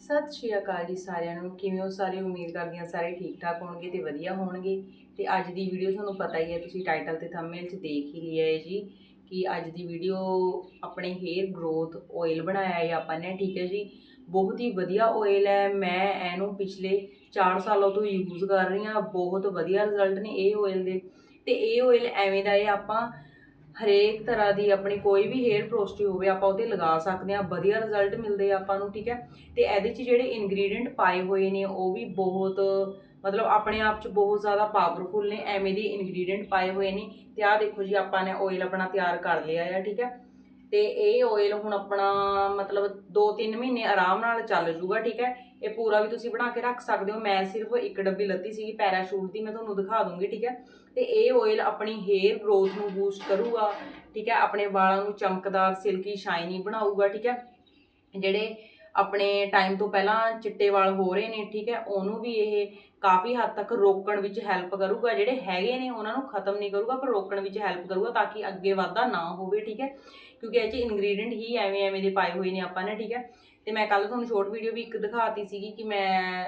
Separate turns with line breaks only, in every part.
ਸਤਿ ਸ਼੍ਰੀ ਅਕਾਲ ਜੀ ਸਾਰਿਆਂ ਨੂੰ। ਕਿਵੇਂ ਹੋ ਸਾਰੇ? ਉਮੀਦ ਕਰਦੀ ਹਾਂ ਸਾਰੇ ਠੀਕ ਠਾਕ ਹੋਣਗੇ ਤੇ ਵਧੀਆ ਹੋਣਗੇ। ਤੇ ਅੱਜ ਦੀ ਵੀਡੀਓ ਤੁਹਾਨੂੰ ਪਤਾ ਹੀ ਹੈ, ਤੁਸੀਂ ਟਾਈਟਲ ਤੇ ਥੰਬਨੇਲ 'ਚ ਦੇਖ ਹੀ ਲਿਆ ਹੈ ਜੀ ਕਿ ਅੱਜ ਦੀ ਵੀਡੀਓ ਆਪਣੇ ਹੇਅਰ ਗਰੋਥ ਆਇਲ ਬਣਾਇਆ ਹੈ ਆਪਾਂ ਨੇ, ਠੀਕ ਹੈ ਜੀ। ਬਹੁਤ ਹੀ ਵਧੀਆ ਆਇਲ ਹੈ। ਮੈਂ ਇਹਨੂੰ ਪਿਛਲੇ 4 ਸਾਲਾਂ ਤੋਂ ਯੂਜ਼ ਕਰ ਰਹੀ ਹਾਂ। ਬਹੁਤ ਵਧੀਆ ਰਿਜ਼ਲਟ ਨੇ ਇਹ ਆਇਲ ਦੇ। ਤੇ ਇਹ ਆਇਲ ਐਵੇਂ ਦਾ ਹੈ, ਆਪਾਂ ਹਰੇਕ ਤਰ੍ਹਾਂ ਦੀ ਆਪਣੀ ਕੋਈ ਵੀ ਹੇਅਰ ਪ੍ਰੋਸਟੀ ਹੋਵੇ, ਆਪਾਂ ਉਹਦੇ ਲਗਾ ਸਕਦੇ ਹਾਂ, ਵਧੀਆ ਰਿਜ਼ਲਟ ਮਿਲਦੇ ਆ ਆਪਾਂ ਨੂੰ, ਠੀਕ ਹੈ? ਤੇ ਇਹਦੇ 'ਚ ਜਿਹੜੇ ਇਨਗਰੀਡੀਅੰਟ ਪਾਏ ਹੋਏ ਨੇ, ਉਹ ਵੀ ਬਹੁਤ, ਮਤਲਬ ਆਪਣੇ ਆਪ 'ਚ ਬਹੁਤ ਜ਼ਿਆਦਾ ਪਾਵਰਫੁਲ ਨੇ, ਐਵੇਂ ਦੇ ਇਨਗਰੀਡੀਅੰਟ ਪਾਏ ਹੋਏ ਨੇ। ਤੇ ਆਹ ਦੇਖੋ ਜੀ, ਆਪਾਂ ਨੇ ਆਇਲ ਆਪਣਾ ਤਿਆਰ ਕਰ ਲਿਆ ਆ, ਠੀਕ ਹੈ? ਤੇ ਇਹ ਆਇਲ ਹੁਣ ਆਪਣਾ ਮਤਲਬ 2-3 ਮਹੀਨੇ ਆਰਾਮ ਨਾਲ ਚੱਲ ਜੂਗਾ, ਠੀਕ ਹੈ? ਇਹ ਪੂਰਾ ਵੀ ਤੁਸੀਂ ਬਣਾ ਕੇ ਰੱਖ ਸਕਦੇ ਹੋ। ਮੈਂ ਸਿਰਫ ਇੱਕ ਡੱਬੀ ਲੱਤੀ ਸੀਗੀ, ਪੈਰਾਸ਼ੂਟ ਦੀ, ਮੈਂ ਤੁਹਾਨੂੰ ਦਿਖਾ ਦੂੰਗੀ, ਠੀਕ ਹੈ? ਤੇ ਇਹ ਆਇਲ ਆਪਣੀ ਹੇਅਰ ਗਰੋਥ ਨੂੰ ਬੂਸਟ ਕਰੂਗਾ, ਠੀਕ ਹੈ? ਆਪਣੇ ਵਾਲਾਂ ਨੂੰ ਚਮਕਦਾਰ ਸਿਲਕੀ ਸ਼ਾਈਨੀ ਬਣਾਊਗਾ, ਠੀਕ ਹੈ? ਜਿਹੜੇ ਆਪਣੇ ਟਾਈਮ ਤੋਂ ਪਹਿਲਾਂ ਚਿੱਟੇ ਵਾਲ ਹੋ ਰਹੇ ਨੇ, ਠੀਕ ਹੈ? ਉਹਨੂੰ ਵੀ ਇਹ ਕਾਫੀ ਹੱਦ ਤੱਕ ਰੋਕਣ ਵਿੱਚ ਹੈਲਪ ਕਰੂਗਾ। ਜਿਹੜੇ ਹੈਗੇ ਨੇ, ਉਹਨਾਂ ਨੂੰ ਖਤਮ ਨਹੀਂ ਕਰੂਗਾ, ਪਰ ਰੋਕਣ ਵਿੱਚ ਹੈਲਪ ਕਰੂਗਾ ਤਾਂ ਕਿ ਅੱਗੇ ਵਾਧਾ ਨਾ ਹੋਵੇ, ਠੀਕ ਹੈ? ਕਿਉਂਕਿ ਇਹ 'ਚ ਇਨਗਰੀਡੀਅੰਟ ਹੀ ਐਵੇਂ ਐਵੇਂ ਦੇ ਪਾਏ ਹੋਏ ਨੇ ਆਪਾਂ ਨੇ, ਠੀਕ ਹੈ? ਤੇ ਮੈਂ ਕੱਲ ਤੁਹਾਨੂੰ ਸ਼ੋਰਟ ਵੀਡੀਓ ਵੀ ਇੱਕ ਦਿਖਾਤੀ ਸੀਗੀ ਕਿ ਮੈਂ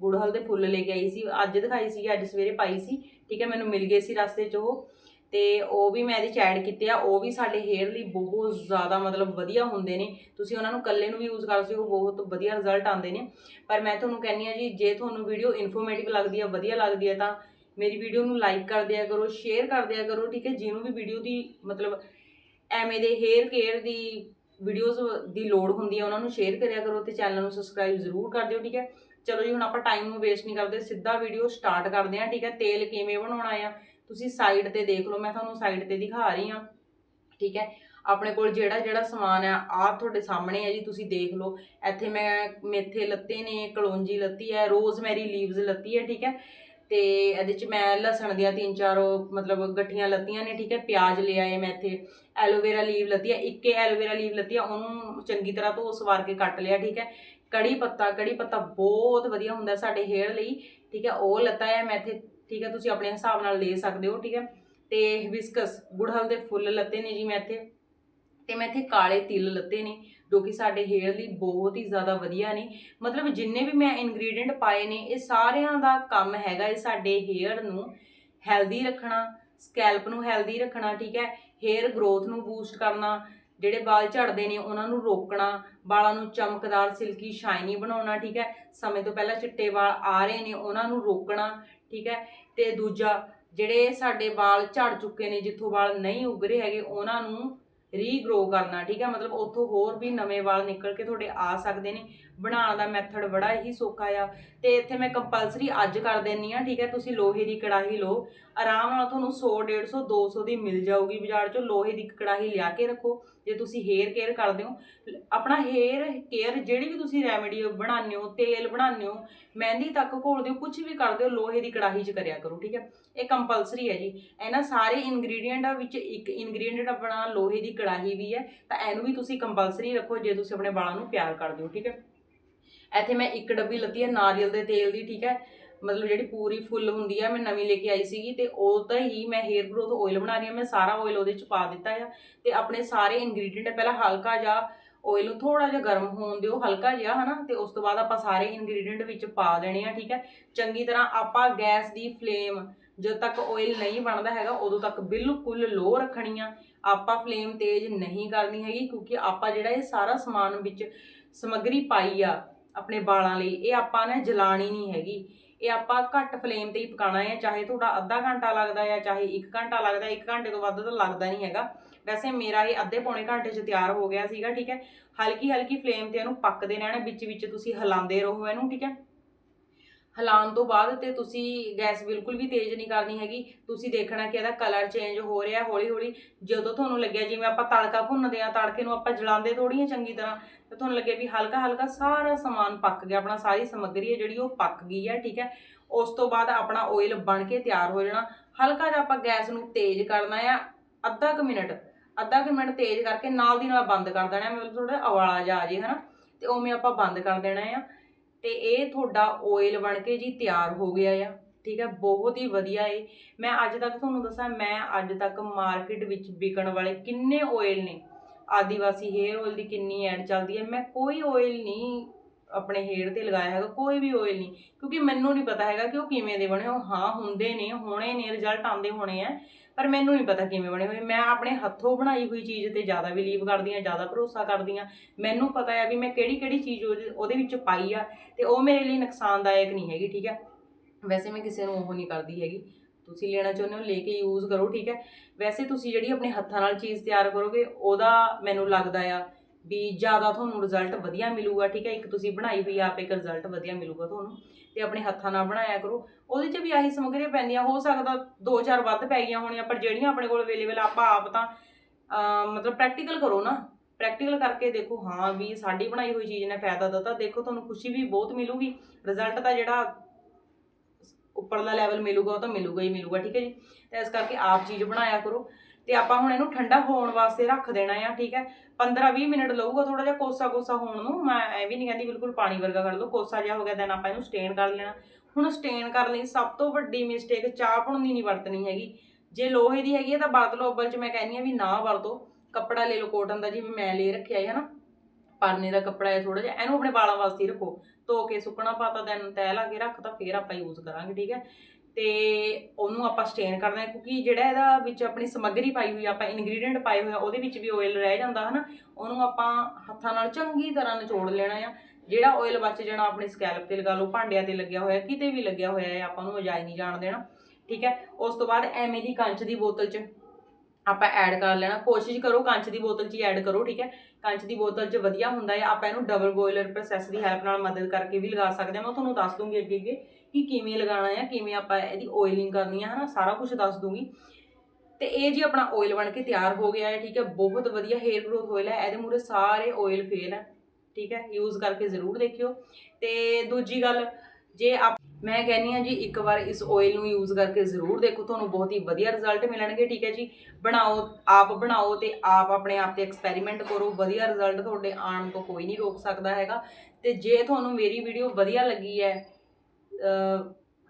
ਗੁੜਹਲ ਦੇ ਫੁੱਲ ਲੈ ਕੇ ਆਈ ਸੀ, ਅੱਜ ਦਿਖਾਈ ਸੀ ਅੱਜ ਸਵੇਰੇ ਪਾਈ ਸੀ, ਠੀਕ ਹੈ? ਮੈਨੂੰ ਮਿਲ ਗਏ ਸੀ ਰਸਤੇ 'ਚ ਉਹ। ਤੇ ਉਹ ਵੀ ਮੈਂ ਇਹਦੇ ਚ ਐਡ ਕੀਤੇ ਆ, ਉਹ ਵੀ ਸਾਡੇ ਹੇਅਰ ਲਈ ਬਹੁਤ ਜ਼ਿਆਦਾ ਮਤਲਬ ਵਧੀਆ ਹੁੰਦੇ ਨੇ। ਤੁਸੀਂ ਉਹਨਾਂ ਨੂੰ ਇਕੱਲੇ ਨੂੰ ਵੀ ਯੂਜ਼ ਕਰ ਸਕਦੇ ਹੋ, ਬਹੁਤ ਵਧੀਆ ਰਿਜ਼ਲਟ ਆਉਂਦੇ ਨੇ। ਪਰ ਮੈਂ ਤੁਹਾਨੂੰ ਕਹਿੰਨੀ ਆ ਜੀ, ਜੇ ਤੁਹਾਨੂੰ ਵੀਡੀਓ ਇਨਫੋਰਮੇਟਿਵ ਲੱਗਦੀ ਆ, ਵਧੀਆ ਲੱਗਦੀ ਆ ਤਾਂ ਮੇਰੀ ਵੀਡੀਓ ਨੂੰ ਲਾਈਕ ਕਰ ਦਿਆ ਕਰੋ ਸ਼ੇਅਰ ਕਰ ਦਿਆ ਕਰੋ, ਠੀਕ ਹੈ? ਜਿਹਨੂੰ ਵੀ ਵੀਡੀਓ ਦੀ ਮਤਲਬ ਐਵੇਂ ਦੇ ਹੇਅਰ ਕੇਅਰ ਦੀ ਵੀਡੀਓਜ਼ ਦੀ ਲੋੜ ਹੁੰਦੀ ਹੈ ਉਹਨਾਂ ਨੂੰ ਸ਼ੇਅਰ ਕਰਿਆ ਕਰੋ ਤੇ ਚੈਨਲ ਨੂੰ ਸਬਸਕ੍ਰਾਈਬ ਜ਼ਰੂਰ ਕਰ ਦਿਓ, ਠੀਕ ਹੈ? ਚਲੋ ਜੀ, ਹੁਣ ਆਪਾਂ ਟਾਈਮ ਨੂੰ ਵੇਸਟ ਨਹੀਂ ਕਰਦੇ, ਸਿੱਧਾ ਵੀਡੀਓ ਸਟਾਰਟ ਕਰਦੇ ਹਾਂ, ਠੀਕ ਹੈ? ਤੇਲ ਕਿਵੇਂ ਬਣਾਉਣਾ ਆ? ਤੁਸੀਂ ਸਾਈਡ ਤੇ ਦੇਖ ਲਓ, ਮੈਂ ਤੁਹਾਨੂੰ ਸਾਈਡ ਤੇ ਦਿਖਾ ਰਹੀ ਹਾਂ, ਠੀਕ ਹੈ? ਆਪਣੇ ਕੋਲ ਜਿਹੜਾ ਜਿਹੜਾ ਸਮਾਨ ਆ, ਆਹ ਤੁਹਾਡੇ ਸਾਹਮਣੇ ਹੈ ਜੀ, ਤੁਸੀਂ ਦੇਖ ਲਓ। ਇੱਥੇ ਮੈਂ ਮੇਥੇ ਲੱਤੇ ਨੇ, ਕਲੌਂਜੀ ਲੱਤੀ ਹੈ ਰੋਜ਼ਮੈਰੀ ਲੀਵਜ਼ ਲੱਤੀ ਹੈ, ਠੀਕ ਹੈ? ਤੇ ਇਹਦੇ ਚ ਮੈਂ ਲਸਣ ਦੀਆਂ ਤਿੰਨ ਚਾਰ ਉਹ ਮਤਲਬ ਗੱਠੀਆਂ ਲੱਤੀਆਂ ਨੇ, ਠੀਕ ਹੈ, ਪਿਆਜ਼ ਲਿਆ ਹੈ ਮੈਂ ਇੱਥੇ, ਐਲੋਵੇਰਾ ਲੀਵ ਲੱਤੀ ਹੈ ਇੱਕੇ ਐਲੋਵੇਰਾ ਲੀਵ ਲੱਤੀ ਆ, ਉਹਨੂੰ ਚੰਗੀ ਤਰ੍ਹਾਂ ਧੋ ਸਵਾਰ ਕੇ ਕੱਟ ਲਿਆ, ਠੀਕ ਹੈ। ਕੜੀ ਪੱਤਾ ਕੜੀ ਪੱਤਾ ਬਹੁਤ ਵਧੀਆ ਹੁੰਦਾ ਸਾਡੇ ਹੇਅਰ ਲਈ, ਠੀਕ ਹੈ, ਉਹ ਲੱਤਾ ਹੈ ਮੈਂ ਇੱਥੇ, ਠੀਕ ਹੈ, ਤੁਸੀਂ ਆਪਣੇ ਹਿਸਾਬ ਨਾਲ ਲੈ ਸਕਦੇ ਹੋ, ਠੀਕ ਹੈ। ਤੇ ਹਿਬਿਸਕਸ ਗੁੜਹਲ ਦੇ ਫੁੱਲ ਲੱਤੇ ਨੇ ਜੀ ਮੈਂ ਇੱਥੇ, ਤੇ ਮੈਂ ਇੱਥੇ ਕਾਲੇ ਤਿਲ ਲੱਤੇ ਨੇ ਜੋ ਕਿ ਸਾਡੇ ਹੇਅਰ ਲਈ ਬਹੁਤ ਹੀ ਜ਼ਿਆਦਾ ਵਧੀਆ ਨੇ। ਮਤਲਬ ਜਿੰਨੇ ਵੀ ਮੈਂ ਇਨਗਰੀਡੀਅੰਟ ਪਾਏ ਨੇ, ਇਹ ਸਾਰਿਆਂ ਦਾ ਕੰਮ ਹੈਗਾ ਇਹ ਸਾਡੇ ਹੇਅਰ ਨੂੰ ਹੈਲਦੀ ਰੱਖਣਾ ਸਕੈਲਪ ਨੂੰ ਹੈਲਦੀ ਰੱਖਣਾ, ਠੀਕ ਹੈ? ਹੇਅਰ ਗਰੋਥ ਨੂੰ ਬੂਸਟ ਕਰਨਾ, ਜਿਹੜੇ ਵਾਲ ਝੜਦੇ ਨੇ ਉਹਨਾਂ ਨੂੰ ਰੋਕਣਾ, ਵਾਲਾਂ ਨੂੰ ਚਮਕਦਾਰ ਸਿਲਕੀ ਸ਼ਾਈਨੀ ਬਣਾਉਣਾ, ਠੀਕ ਹੈ? ਸਮੇਂ ਤੋਂ ਪਹਿਲਾਂ ਚਿੱਟੇ ਵਾਲ ਆ ਰਹੇ ਨੇ, ਉਹਨਾਂ ਨੂੰ ਰੋਕਣਾ, ਠੀਕ ਹੈ? ਤੇ ਦੂਜਾ, ਜਿਹੜੇ ਸਾਡੇ ਵਾਲ ਝੜ ਚੁੱਕੇ ਨੇ, ਜਿੱਥੋਂ ਵਾਲ ਨਹੀਂ ਉੱਗ ਰਹੇ ਹੈਗੇ, ਉਹਨਾਂ ਨੂੰ ਰੀਗਰੋ ਕਰਨਾ, ਠੀਕ ਹੈ? ਮਤਲਬ ਉੱਥੋਂ ਹੋਰ ਵੀ ਨਵੇਂ ਵਾਲ ਨਿਕਲ ਕੇ ਤੁਹਾਡੇ ਆ ਸਕਦੇ ਨੇ। ਬਣਾਉਣ ਦਾ ਮੈਥਡ ਬੜਾ ਹੀ ਸੌਖਾ ਆ। ਤੇ ਇੱਥੇ ਮੈਂ ਕੰਪਲਸਰੀ ਅੱਜ ਕਰ ਦੇਣੀ ਆ ਠੀਕ ਹੈ? ਤੁਸੀਂ ਲੋਹੇ ਦੀ ਕੜਾਹੀ ਲਓ। ਆਰਾਮ ਨਾਲ ਤੁਹਾਨੂੰ 100 150 200 ਦੀ ਮਿਲ ਜਾਊਗੀ ਬਾਜ਼ਾਰ ਚੋਂ। ਲੋਹੇ ਦੀ ਕੜਾਹੀ ਲਿਆ ਕੇ ਰੱਖੋ। ਜੇ ਤੁਸੀਂ ਹੇਅਰ ਕੇਅਰ ਕਰਦੇ ਹੋ, ਆਪਣਾ ਹੇਅਰ ਕੇਅਰ ਜਿਹੜੀ ਵੀ ਤੁਸੀਂ ਰੈਮੇਡੀ ਬਣਾਉਂਦੇ ਹੋ, ਤੇਲ ਬਣਾਉਂਦੇ ਹੋ, ਮਹਿੰਦੀ ਤੱਕ ਘੋਲਦੇ ਹੋ ਕੁਝ ਵੀ ਕਰਦੇ ਹੋ, ਲੋਹੇ ਦੀ ਕੜਾਹੀ 'ਚ ਕਰਿਆ ਕਰੋ, ਠੀਕ ਹੈ। ਇਹ ਕੰਪਲਸਰੀ ਹੈ ਜੀ। ਇਹਨਾਂ ਸਾਰੇ ਇਨਗਰੀਡੀਅੰਟਾਂ ਵਿੱਚ ਇੱਕ ਇਨਗਰੀਡੀਐਂਟ ਆਪਣਾ ਲੋਹੇ ਦੀ ਕੜਾਹੀ ਵੀ ਹੈ, ਤਾਂ ਇਹਨੂੰ ਵੀ ਤੁਸੀਂ ਕੰਪਲਸਰੀ ਰੱਖੋ ਜੇ ਤੁਸੀਂ ਆਪਣੇ ਵਾਲਾਂ ਨੂੰ ਪਿਆਰ ਕਰਦੇ ਹੋ, ਠੀਕ ਹੈ। ਇੱਥੇ ਮੈਂ ਇੱਕ ਡੱਬੀ ਲੱਤੀ ਹੈ, ਨਾਰੀਅਲ ਦੇ ਤੇਲ ਦੀ, ਠੀਕ ਹੈ। ਮਤਲਬ ਜਿਹੜੀ ਪੂਰੀ ਫੁੱਲ ਹੁੰਦੀ ਆ, ਮੈਂ ਨਵੀਂ ਲੈ ਕੇ ਆਈ ਸੀਗੀ ਤੇ ਉਹਦਾ ਹੀ ਮੈਂ ਹੇਅਰ ਗਰੋਥ ਆਇਲ ਬਣਾ ਰਹੀ ਹਾਂ, ਮੈਂ ਸਾਰਾ ਆਇਲ ਉਹਦੇ ਚ ਪਾ ਦਿੱਤਾ ਆ ਤੇ ਆਪਣੇ ਸਾਰੇ ਇਨਗਰੀਡੀਅੰਟ ਪਹਿਲਾਂ ਹਲਕਾ ਜਿਹਾ ਆਇਲ ਨੂੰ ਥੋੜਾ ਜਿਹਾ ਗਰਮ ਹੋਣ ਦਿਓ, ਹਲਕਾ ਜਿਹਾ, ਹਨਾ, ਤੇ ਉਸ ਤੋਂ ਬਾਅਦ ਆਪਾਂ ਸਾਰੇ ਇਨਗਰੀਡੀਅੰਟ ਵਿੱਚ ਪਾ ਦੇਣੇ ਆ, ਠੀਕ ਹੈ। ਚੰਗੀ ਤਰ੍ਹਾਂ ਆਪਾਂ ਗੈਸ ਦੀ ਫਲੇਮ ਜਦੋਂ ਤੱਕ ਆਇਲ ਨਹੀਂ ਬਣਦਾ ਹੈਗਾ, ਉਦੋਂ ਤੱਕ ਬਿਲਕੁਲ ਲੋ ਰੱਖਣੀ ਆ। ਆਪਾਂ ਫਲੇਮ ਤੇਜ਼ ਨਹੀਂ ਕਰਨੀ ਹੈਗੀ, ਕਿਉਂਕਿ ਆਪਾਂ ਜਿਹੜਾ ਇਹ ਸਾਰਾ ਸਮਾਨ ਵਿੱਚ ਸਮੱਗਰੀ ਪਾਈ ਆ, ਆਪਣੇ ਵਾਲਾਂ ਲਈ, ਇਹ ਆਪਾਂ ਨੇ ਜਲਾਣੀ ਨਹੀਂ ਹੈਗੀ। ਇਹ ਆਪਾਂ ਘੱਟ ਫਲੇਮ ਤੇ ਹੀ ਪਕਾਉਣਾ ਹੈ, ਚਾਹੇ ਤੁਹਾਡਾ ਅੱਧਾ ਘੰਟਾ ਲੱਗਦਾ ਹੈ, ਚਾਹੇ 1 ਘੰਟਾ ਲੱਗਦਾ 1 ਘੰਟੇ ਤੋਂ ਵੱਧ ਤਾਂ ਲੱਗਦਾ ਨਹੀਂ ਹੈਗਾ। ਵੈਸੇ ਮੇਰਾ ਇਹ ਅੱਧੇ ਪੌਣੇ ਘੰਟੇ 'ਚ ਤਿਆਰ ਹੋ ਗਿਆ ਸੀਗਾ, ਠੀਕ ਹੈ। ਹਲਕੀ ਹਲਕੀ ਫਲੇਮ ਤੇ ਇਹਨੂੰ ਪੱਕਦੇ ਰਹਿਣਾ ਵਿੱਚ ਵਿੱਚ ਤੁਸੀਂ ਹਿਲਾਉਂਦੇ ਰਹੋ ਇਹਨੂੰ, ਠੀਕ ਹੈ। ਹਿਲਾਉਣ ਤੋਂ ਬਾਅਦ ਤੇ ਤੁਸੀਂ ਗੈਸ ਬਿਲਕੁਲ ਵੀ ਤੇਜ਼ ਨਹੀਂ ਕਰਨੀ ਹੈਗੀ। ਤੁਸੀਂ ਦੇਖਣਾ ਕਿ ਇਹਦਾ ਕਲਰ ਚੇਂਜ ਹੋ ਰਿਹਾ ਹੌਲੀ ਹੌਲੀ ਜਦੋਂ ਤੁਹਾਨੂੰ ਲੱਗਿਆ, ਜਿਵੇਂ ਆਪਾਂ ਤੜਕਾ ਭੁੰਨਦੇ ਆ ਤੜਕੇ ਨੂੰ ਆਪਾਂ ਜਲਾਉਂਦੇ ਥੋੜੀਆਂ ਚੰਗੀ ਤਰ੍ਹਾਂ, ਤੇ ਤੁਹਾਨੂੰ ਲੱਗਿਆ ਵੀ ਹਲਕਾ ਹਲਕਾ ਸਾਰਾ ਸਮਾਨ ਪੱਕ ਗਿਆ, ਆਪਣਾ ਸਾਰੀ ਸਮੱਗਰੀ ਹੈ ਜਿਹੜੀ ਉਹ ਪੱਕ ਗਈ ਹੈ, ਠੀਕ ਹੈ? ਉਸ ਤੋਂ ਬਾਅਦ ਆਪਣਾ ਆਇਲ ਬਣ ਕੇ ਤਿਆਰ ਹੋ ਜਾਣਾ। ਹਲਕਾ ਜਿਹਾ ਆਪਾਂ ਗੈਸ ਨੂੰ ਤੇਜ਼ ਕਰਨਾ ਆ ਅੱਧਾ ਕੁ ਮਿੰਟ, ਅੱਧਾ ਕੁ ਮਿੰਟ ਤੇਜ਼ ਕਰਕੇ ਨਾਲ ਦੀ ਨਾਲ ਬੰਦ ਕਰ ਦੇਣਾ ਮਤਲਬ ਥੋੜਾ ਅਵਾਲਾ ਜਾ ਆ ਜੇ, ਹਨਾ? ਤੇ ਉਵੇਂ ਆਪਾਂ ਬੰਦ ਕਰ ਦੇਣਾ ਆ ਤੇ ਇਹ ਤੁਹਾਡਾ ਆਇਲ ਬਣ ਕੇ ਜੀ ਤਿਆਰ ਹੋ ਗਿਆ ਆ। ਠੀਕ ਹੈ ਬਹੁਤ ਹੀ ਵਧੀਆ ਏ। ਮੈਂ ਅੱਜ ਤੱਕ ਤੁਹਾਨੂੰ ਦੱਸਾਂ, ਮੈਂ ਅੱਜ ਤੱਕ ਮਾਰਕੀਟ ਵਿੱਚ ਵਿਕਣ ਵਾਲੇ ਕਿੰਨੇ ਆਇਲ ਨੇ। ਆਦੀਵਾਸੀ ਹੇਅਰ ਆਇਲ ਦੀ ਕਿੰਨੀ ਐਡ ਚੱਲਦੀ ਹੈ ਮੈਂ ਕੋਈ ਆਇਲ ਨਹੀਂ ਆਪਣੇ ਹੇਅਰ ਤੇ ਲਗਾਇਆ ਹੈਗਾ, ਕੋਈ ਵੀ ਆਇਲ ਨਹੀਂ। ਕਿਉਂਕਿ ਮੈਨੂੰ ਨਹੀਂ ਪਤਾ ਹੈਗਾ ਕਿ ਉਹ ਕਿਵੇਂ ਦੇ ਬਣੇ। ਉਹ ਹਾਂ ਹੁੰਦੇ ਨੇ, ਹੋਣੇ ਨੇ ਰਿਜ਼ਲਟ ਆਉਂਦੇ ਹੋਣੇ ਆ। ਪਰ ਮੈਨੂੰ ਨਹੀਂ ਪਤਾ ਕਿਵੇਂ ਬਣੇ ਹੋਏ। ਮੈਂ ਆਪਣੇ ਹੱਥੋਂ ਬਣਾਈ ਹੋਈ ਚੀਜ਼ ਤੇ ਜ਼ਿਆਦਾ ਬਿਲੀਵ ਕਰਦੀ ਹਾਂ, ਜ਼ਿਆਦਾ ਭਰੋਸਾ ਕਰਦੀ ਹਾਂ। ਮੈਨੂੰ ਪਤਾ ਆ ਵੀ ਮੈਂ ਕਿਹੜੀ ਕਿਹੜੀ ਚੀਜ਼ ਉਹਦੇ- ਉਹਦੇ ਵਿੱਚ ਪਾਈ ਆ ਤੇ ਉਹ ਮੇਰੇ ਲਈ ਨੁਕਸਾਨਦਾਇਕ ਨਹੀਂ ਹੈਗੀ, ਠੀਕ ਹੈ ਵੈਸੇ ਮੈਂ ਕਿਸੇ ਨੂੰ ਉਹ ਨਹੀਂ ਕਰਦੀ ਹੈਗੀ। ਤੁਸੀਂ ਲੈਣਾ ਚਾਹੁੰਦੇ ਹੋ, ਲੈ ਕੇ ਯੂਜ਼ ਕਰੋ, ਠੀਕ ਹੈ ਵੈਸੇ ਤੁਸੀਂ ਜਿਹੜੀ ਆਪਣੇ ਹੱਥਾਂ ਨਾਲ ਚੀਜ਼ ਤਿਆਰ ਕਰੋਗੇ, ਉਹਦਾ ਮੈਨੂੰ ਲੱਗਦਾ ਆ ਵੀ ਜ਼ਿਆਦਾ ਤੁਹਾਨੂੰ ਰਿਜ਼ਲਟ ਵਧੀਆ ਮਿਲੂਗਾ, ਠੀਕ ਹੈ? ਇੱਕ ਤੁਸੀਂ ਬਣਾਈ ਹੋਈ ਆਪ ਇੱਕ ਰਿਜ਼ਲਟ ਵਧੀਆ ਮਿਲੂਗਾ ਤੁਹਾਨੂੰ ਤੇ ਆਪਣੇ ਹੱਥਾਂ ਨਾਲ ਬਣਾਇਆ ਕਰੋ। ਉਹਦੇ 'ਚ ਵੀ ਆਹੀ ਸਮੱਗਰੀਆਂ ਪੈਂਦੀਆਂ, ਹੋ ਸਕਦਾ ਦੋ ਚਾਰ ਵੱਧ ਪੈ ਗਈਆਂ ਹੋਣੀਆਂ, ਪਰ ਜਿਹੜੀਆਂ ਆਪਣੇ ਕੋਲ ਅਵੇਲੇਬਲ ਆਪਾਂ ਆਪ ਤਾਂ ਮਤਲਬ ਪ੍ਰੈਕਟੀਕਲ ਕਰੋ ਨਾ। ਪ੍ਰੈਕਟੀਕਲ ਕਰਕੇ ਦੇਖੋ, ਹਾਂ ਵੀ ਸਾਡੀ ਬਣਾਈ ਹੋਈ ਚੀਜ਼ ਨੇ ਫਾਇਦਾ ਦਿੱਤਾ, ਦੇਖੋ ਤੁਹਾਨੂੰ ਖੁਸ਼ੀ ਵੀ ਬਹੁਤ ਮਿਲੂਗੀ। ਰਿਜ਼ਲਟ ਤਾਂ ਜਿਹੜਾ ਉੱਪਰਲਾ ਲੈਵਲ ਮਿਲੂਗਾ, ਉਹ ਤਾਂ ਮਿਲੂਗਾ ਹੀ ਮਿਲੂਗਾ, ਠੀਕ ਹੈ ਜੀ? ਤੇ ਇਸ ਕਰਕੇ ਆਪ ਚੀਜ਼ ਬਣਾਇਆ ਕਰੋ। ਤੇ ਆਪਾਂ ਹੁਣ ਇਹਨੂੰ ਠੰਡਾ ਹੋਣ ਵਾਸਤੇ ਰੱਖ ਦੇਣਾ ਆ, ਠੀਕ ਹੈ? 15-20 ਮਿੰਟ ਲਊਗਾ ਥੋੜਾ ਜਿਹਾ ਕੋਸਾ ਕੋਸਾ ਹੋਣ ਨੂੰ। ਮੈਂ ਇਹ ਵੀ ਨਹੀਂ ਕਹਿੰਦੀ ਬਿਲਕੁਲ ਪਾਣੀ ਵਰਗਾ ਕਰ ਲਓ, ਕੋਸਾ ਜਿਹਾ ਹੋ ਗਿਆ ਦੈਨ ਆਪਾਂ ਇਹਨੂੰ ਸਟੇਨ ਕਰ ਲੈਣਾ। ਹੁਣ ਸਟੇਨ ਕਰਨ ਲਈ, ਸਭ ਤੋਂ ਵੱਡੀ ਮਿਸਟੇਕ ਚਾਹ ਪੁਣਨੀ ਨਹੀਂ ਵਰਤਣੀ ਹੈਗੀ। ਜੇ ਲੋਹੇ ਦੀ ਹੈਗੀ ਹੈ ਤਾਂ ਵਰਤ ਲਓ ਅੱਬਲ ਚ, ਮੈਂ ਕਹਿੰਦੀ ਆ ਵੀ ਨਾ ਵਰਤੋ। ਕੱਪੜਾ ਲੈ ਲਓ ਕੋਟਨ ਦਾ, ਜਿਵੇਂ ਮੈਂ ਲੈ ਰੱਖਿਆ ਹੈ, ਹਨਾ? ਪਰਨੇ ਦਾ ਕੱਪੜਾ ਹੈ ਥੋੜਾ ਜਿਹਾ, ਇਹਨੂੰ ਆਪਣੇ ਵਾਲਾਂ ਵਾਸਤੇ ਹੀ ਰੱਖੋ। ਧੋ ਕੇ ਸੁੱਕਣਾ ਪਾਤਾ ਦੈਨ ਤੈ ਲਾ ਕੇ ਰੱਖਤਾ ਫੇਰ ਆਪਾਂ ਯੂਜ਼ ਕਰਾਂਗੇ, ਠੀਕ ਹੈ? ਤੇ ਉਹਨੂੰ ਆਪਾਂ ਸਟੇਨ ਕਰਨਾ ਹੈ, ਕਿਉਂਕਿ ਜਿਹੜਾ ਇਹਦਾ ਵਿੱਚ ਆਪਣੀ ਸਮੱਗਰੀ ਪਾਈ ਹੋਈ ਆਪਾਂ ਇਨਗਰੀਡੀਅੰਟ ਪਾਏ ਹੋਏ ਆ, ਉਹਦੇ ਵਿੱਚ ਵੀ ਆਇਲ ਰਹਿ ਜਾਂਦਾ, ਹਨਾ? ਉਹਨੂੰ ਆਪਾਂ ਹੱਥਾਂ ਨਾਲ ਚੰਗੀ ਤਰ੍ਹਾਂ ਨਿਚੋੜ ਲੈਣਾ ਆ। ਜਿਹੜਾ ਆਇਲ ਬਚ ਜਾਣਾ, ਆਪਣੇ ਸਕੈਲਪ ਤੇ ਲਗਾ ਲਓ, ਭਾਂਡਿਆਂ ਤੇ ਲੱਗਿਆ ਹੋਇਆ, ਕਿਤੇ ਵੀ ਲੱਗਿਆ ਹੋਇਆ ਹੈ, ਆਪਾਂ ਨੂੰ ਅਜਾਈ ਨਹੀਂ ਜਾਣ ਦੇਣਾ, ਠੀਕ ਹੈ? ਉਸ ਤੋਂ ਬਾਅਦ ਐਵੇਂ ਦੀ ਕੰਚ ਦੀ ਬੋਤਲ 'ਚ ਆਪਾਂ ਐਡ ਕਰ ਲੈਣਾ। ਕੋਸ਼ਿਸ਼ ਕਰੋ ਕੰਚ ਦੀ ਬੋਤਲ 'ਚ ਹੀ ਐਡ ਕਰੋ, ਠੀਕ ਹੈ? ਕੰਚ ਦੀ ਬੋਤਲ 'ਚ ਵਧੀਆ ਹੁੰਦਾ ਹੈ ਆਪਾਂ ਇਹਨੂੰ ਡਬਲ ਬੋਇਲਰ ਪ੍ਰੋਸੈਸ ਦੀ ਹੈਲਪ ਨਾਲ ਮਦਦ ਕਰਕੇ ਵੀ ਲਗਾ ਸਕਦੇ ਹਾਂ। ਮੈਂ ਤੁਹਾਨੂੰ ਦੱਸ ਦੂੰਗੀ ਅੱਗੇ ਅੱਗੇ ਕਿ ਕਿਵੇਂ ਲਗਾਉਣਾ ਹੈ, ਕਿਵੇਂ ਆਪਾਂ ਇਹਦੀ ਆਇਲਿੰਗ ਕਰਨੀ ਹੈ, ਹਨਾ, ਸਾਰਾ ਕੁਝ ਦੱਸ ਦੂੰਗੀ ਤੇ ਇਹ ਜੀ ਆਪਣਾ ਆਇਲ ਬਣ ਕੇ ਤਿਆਰ ਹੋ ਗਿਆ ਹੈ, ਠੀਕ ਹੈ, ਬਹੁਤ ਵਧੀਆ ਹੇਅਰ ਗਰੋਥ ਆਇਲ ਹੈ, ਇਹਦੇ ਮੂਰੇ ਸਾਰੇ ਆਇਲ ਫੇਲ ਹੈ, ਠੀਕ ਹੈ ਯੂਜ਼ ਕਰਕੇ ਜ਼ਰੂਰ ਦੇਖਿਓ। ਤੇ ਦੂਜੀ ਗੱਲ, ਜੇ ਆਪ, ਮੈਂ ਕਹਿੰਨੀ ਆ ਜੀ, ਇੱਕ ਵਾਰ ਇਸ ਆਇਲ ਨੂੰ ਯੂਜ਼ ਕਰਕੇ ਜ਼ਰੂਰ ਦੇਖੋ, ਤੁਹਾਨੂੰ ਬਹੁਤ ਹੀ ਵਧੀਆ ਰਿਜ਼ਲਟ ਮਿਲਣਗੇ, ਠੀਕ ਹੈ ਜੀ। ਬਣਾਓ, ਆਪ ਬਣਾਓ ਤੇ ਆਪ ਆਪਣੇ ਆਪ ਤੇ ਐਕਸਪੈਰੀਮੈਂਟ ਕਰੋ, ਵਧੀਆ ਰਿਜ਼ਲਟ ਤੁਹਾਡੇ ਆਉਣ ਤੋਂ ਕੋਈ ਨਹੀਂ ਰੋਕ ਸਕਦਾ ਹੈਗਾ। ਤੇ ਜੇ ਤੁਹਾਨੂੰ ਮੇਰੀ ਵੀਡੀਓ ਵਧੀਆ ਲੱਗੀ ਹੈ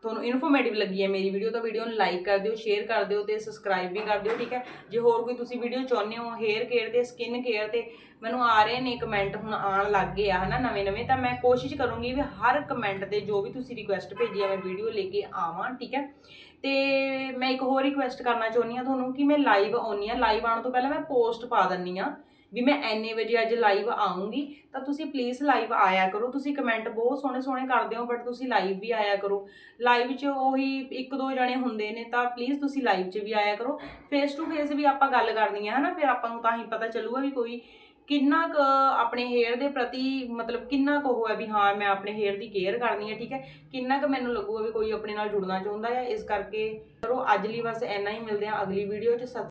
ਤੁਹਾਨੂੰ ਇਨਫੋਰਮੇਟਿਵ ਲੱਗੀ ਹੈ ਮੇਰੀ ਵੀਡੀਓ ਤਾਂ ਵੀਡੀਓ ਨੂੰ ਲਾਈਕ ਕਰ ਦਿਓ ਸ਼ੇਅਰ ਕਰ ਦਿਓ ਤੇ ਸਬਸਕ੍ਰਾਈਬ ਵੀ ਕਰ ਦਿਓ, ਠੀਕ ਹੈ? ਜੇ ਹੋਰ ਕੋਈ ਤੁਸੀਂ ਵੀਡੀਓ ਚਾਹੁੰਦੇ ਹੋ ਹੇਅਰ ਕੇਅਰ ਤੇ ਸਕਿਨ ਕੇਅਰ ਤੇ, ਮੈਨੂੰ ਆ ਰਹੇ ਨੇ ਕਮੈਂਟ ਹੁਣ ਆਉਣ ਲੱਗ ਗਏ ਆ, ਹਨਾ ਨਵੇਂ ਨਵੇਂ ਤਾਂ ਮੈਂ ਕੋਸ਼ਿਸ਼ ਕਰੂੰਗੀ ਵੀ ਹਰ ਕਮੈਂਟ ਤੇ ਜੋ ਵੀ ਤੁਸੀਂ ਰਿਕੁਐਸਟ ਭੇਜੀ ਆ, ਮੈਂ ਵੀਡੀਓ ਲੈ ਕੇ ਆਵਾਂ, ਠੀਕ ਹੈ? ਤੇ ਮੈਂ ਇੱਕ ਹੋਰ ਰਿਕੁਐਸਟ ਕਰਨਾ ਚਾਹੁੰਦੀ ਆ ਤੁਹਾਨੂੰ ਕਿ ਮੈਂ ਲਾਈਵ ਆਉਣੀ ਆ ਲਾਈਵ ਆਉਣ ਤੋਂ ਪਹਿਲਾਂ ਮੈਂ ਪੋਸਟ ਪਾ ਦਿੰਨੀ ਆ ਵੀ ਮੈਂ ਐਨੇ ਵਜੇ ਅੱਜ ਲਾਈਵ ਆਉਂਗੀ ਤਾਂ ਤੁਸੀਂ ਪਲੀਜ਼ ਲਾਈਵ ਆਇਆ ਕਰੋ। ਤੁਸੀਂ ਕਮੈਂਟ ਬਹੁਤ ਸੋਹਣੇ ਸੋਹਣੇ ਕਰਦੇ ਹੋ ਬਟ ਤੁਸੀਂ ਲਾਈਵ ਵੀ ਆਇਆ ਕਰੋ। ਲਾਈਵ 'ਚ ਉਹੀ ਇੱਕ ਦੋ ਜਣੇ ਹੁੰਦੇ ਨੇ, ਤਾਂ ਪਲੀਜ਼ ਤੁਸੀਂ ਲਾਈਵ 'ਚ ਵੀ ਆਇਆ ਕਰੋ। ਫੇਸ ਟੂ ਫੇਸ ਵੀ ਆਪਾਂ ਗੱਲ ਕਰਨੀ ਹੈ ਹਨਾ? ਫਿਰ ਆਪਾਂ ਨੂੰ ਤਾਂ ਹੀ ਪਤਾ ਚੱਲੂਗਾ ਵੀ ਕੋਈ ਕਿੰਨਾ ਕੁ ਆਪਣੇ ਹੇਅਰ ਦੇ ਪ੍ਰਤੀ ਮਤਲਬ ਕਿੰਨਾ ਕੁ ਉਹ ਹੈ ਵੀ ਹਾਂ, ਮੈਂ ਆਪਣੇ ਹੇਅਰ ਦੀ ਕੇਅਰ ਕਰਨੀ ਹੈ ਠੀਕ ਹੈ? ਕਿੰਨਾ ਕੁ ਮੈਨੂੰ ਲੱਗੂਗਾ ਵੀ ਕੋਈ ਆਪਣੇ ਨਾਲ ਜੁੜਨਾ ਚਾਹੁੰਦਾ ਹੈ ਇਸ ਕਰਕੇ ਕਰੋ, ਅੱਜ ਲਈ ਬਸ ਇੰਨਾ ਹੀ, ਮਿਲਦੇ ਹਾਂ ਅਗਲੀ ਵੀਡੀਓ 'ਚ। ਸਤਿ